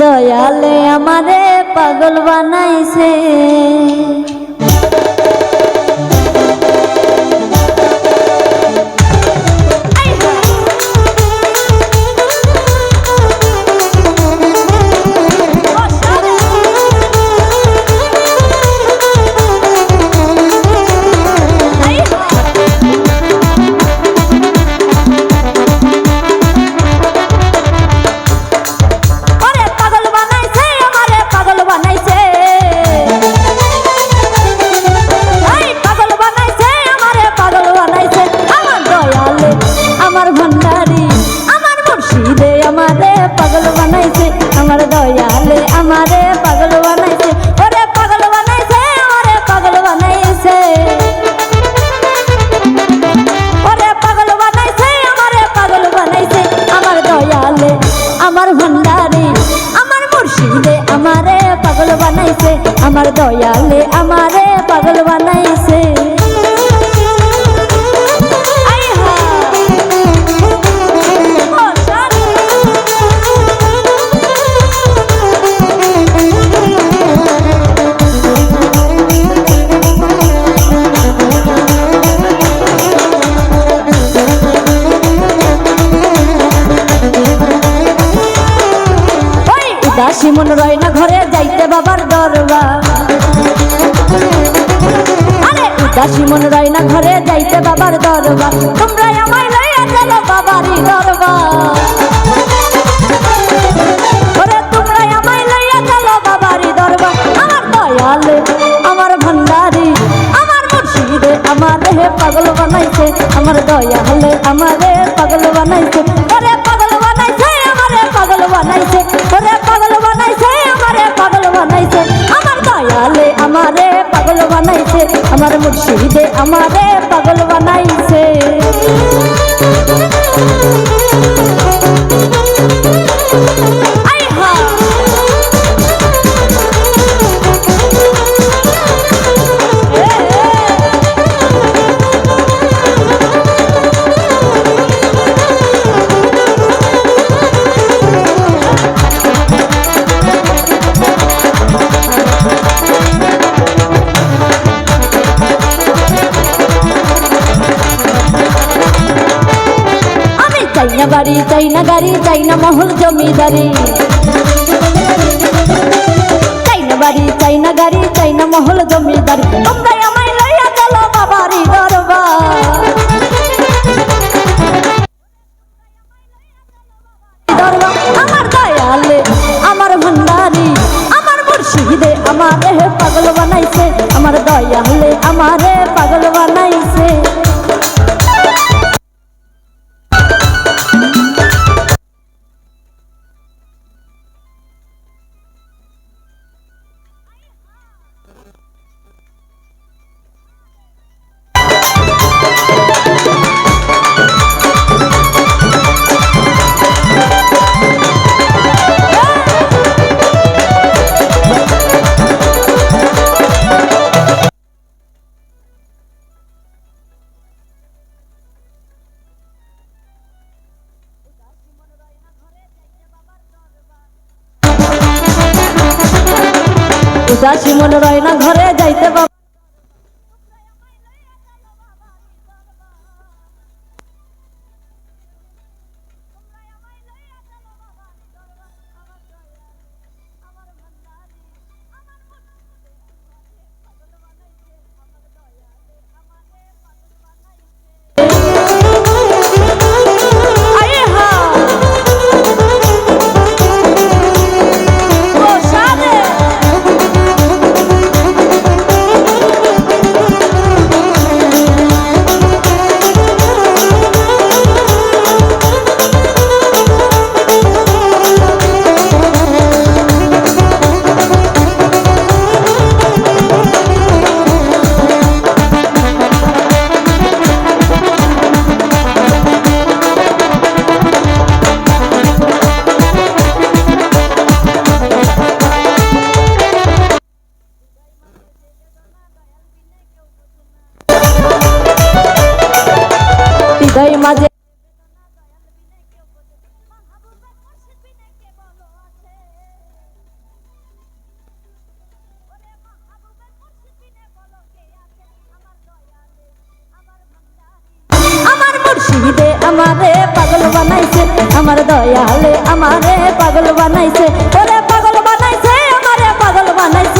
দয়ালে আমারে পাগল বানাইছে। আমার দয়ালে আমারে পাগল বানাইছে। মন রয় না ঘরে যাইতে বাবার দরবার। উদাসী মন রয় না ঘরে যাইতে বাবার দরবার। তোমরা আমায় লইয়া চলো বাবারই দরবার। পাগল বানাইছে আমার মুর্শিদে আমারে পাগল বানাইছে। বাড়ি চাই না গাড়ি চাই না মহল জমিদারি। চাই না বাড়ি চাই না গাড়ি চাই না মহল জমিদারি। তোমরা আমায় লইয়া চলো বাবারি দরবার। আমার দয়ালে, আমার ভান্ডারি, আমার মুর্শিদে, আমারে উদাসী মনে রয় না ঘরে যাইতে মুর্শিদে আমারে পাগল বানাইছে, আমার দয়ালে আমারে পাগল বানাইছে। ওরে পাগল বানাইছে, আমারে পাগল বানাইছে।